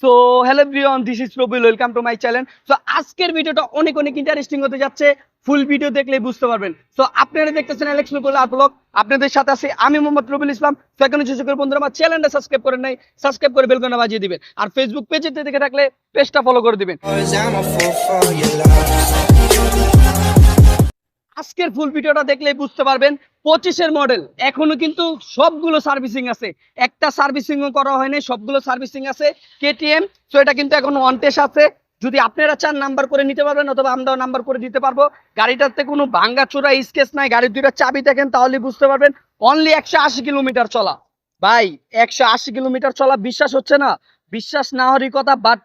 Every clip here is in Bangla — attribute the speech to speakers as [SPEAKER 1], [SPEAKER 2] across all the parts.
[SPEAKER 1] So hello everyone this is Prabil welcome to my channel so আজকের ভিডিওটা অনেক অনেক ইন্টারেস্টিং হতে যাচ্ছে। ফুল ভিডিও দেখলে বুঝতে পারবেন। সো আপনারা দেখতেছেন অ্যালেক্স রুবুল আর আপনাদের সাথে আছি আমি মোহাম্মদ রবিউল ইসলাম। সেখানে সুযোগের বন্ধুরা আমার চ্যানেলটা সাবস্ক্রাইব করেন নাই সাবস্ক্রাইব করে বেলকনা বাজিয়ে দিবেন। আর ফেসবুক পেজেতে দেখে থাকলে পেজটা ফলো করে দিবেন। আজকের ফুল ভিডিওটা দেখলেই বুঝতে পারবেন, পঁচিশের মডেল এখনও কিন্তু সবগুলো সার্ভিসিং আছে। একটা সার্ভিসিং করা হয়নি, সবগুলো সার্ভিসিং আছে। কেটিএম তো এটা কিন্তু এখন ওয়ান টেস্ট আছে। যদি আপনারা চান নাম্বার করে নিতে পারবেন, অথবা আমরাও নাম্বার করে দিতে পারব। গাড়িটাতে কোনো ভাঙ্গা চোরা স্কেচ নাই, গাড়ির দুইটা চাবি দেখেন তাহলে বুঝতে পারবেন অনলি একশো আশি কিলোমিটার চলা। ভাই, একশো আশি কিলোমিটার চলা বিশ্বাস হচ্ছে না? বিশ্বাস না হওয়ারই কথা বাট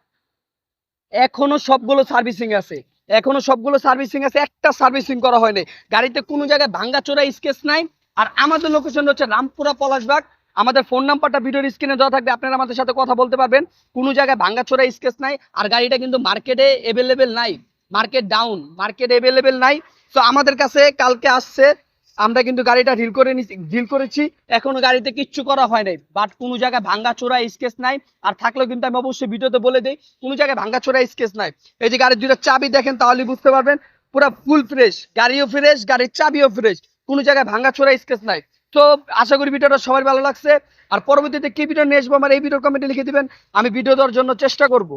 [SPEAKER 1] এখনও সবগুলো সার্ভিসিং আছে। এখনও সবগুলো সার্ভিসিং আছে, একটা সার্ভিসিং করা হয়নি। গাড়িতে কোনো জায়গায় ভাঙ্গা চোরা স্কেচ নাই। আর আমাদের লোকেশন হচ্ছে রামপুরা পলাশবাগ। আমাদের ফোন নাম্বারটা ভিডিওর স্ক্রিনে দেওয়া থাকবে, আপনারা আমাদের সাথে কথা বলতে পারবেন। কোনো জায়গায় ভাঙ্গা চোরা স্কেচ নাই, আর গাড়িটা কিন্তু মার্কেটে এভেলেবেল নাই। মার্কেট ডাউন মার্কেট এভেলেবেল নাই। তো আমাদের কাছে কালকে আসছে আমরা কিন্তু গাড়িটা ডিল করে ডিল করেছি। এখনও গাড়িতে কিচ্ছু করা হয় নাই। বাট কোনো জায়গায় ভাঙ্গা চোরা স্কেচ নাই। আর থাকলেও কিন্তু আমি অবশ্যই ভিডিওতে বলে দিই, কোনো জায়গায় ভাঙ্গা চোরা স্কেচ নাই। এই যে গাড়ির দুটো চাবি দেখেন তাহলে বুঝতে পারবেন, পুরো ফুল ফ্রেশ গাড়িও ফ্রেশ গাড়ির চাবিও ফ্রেশ কোনো জায়গায় ভাঙ্গা চোরা স্কেচ নাই। তো আশা করি ভিডিওটা সবার ভালো লাগছে। আর পরবর্তীতে কি ভিডিও নিয়ে আসব আমার এই ভিডিও কমেন্টে লিখে দিবেন। আমি ভিডিও দেওয়ার জন্য চেষ্টা করব।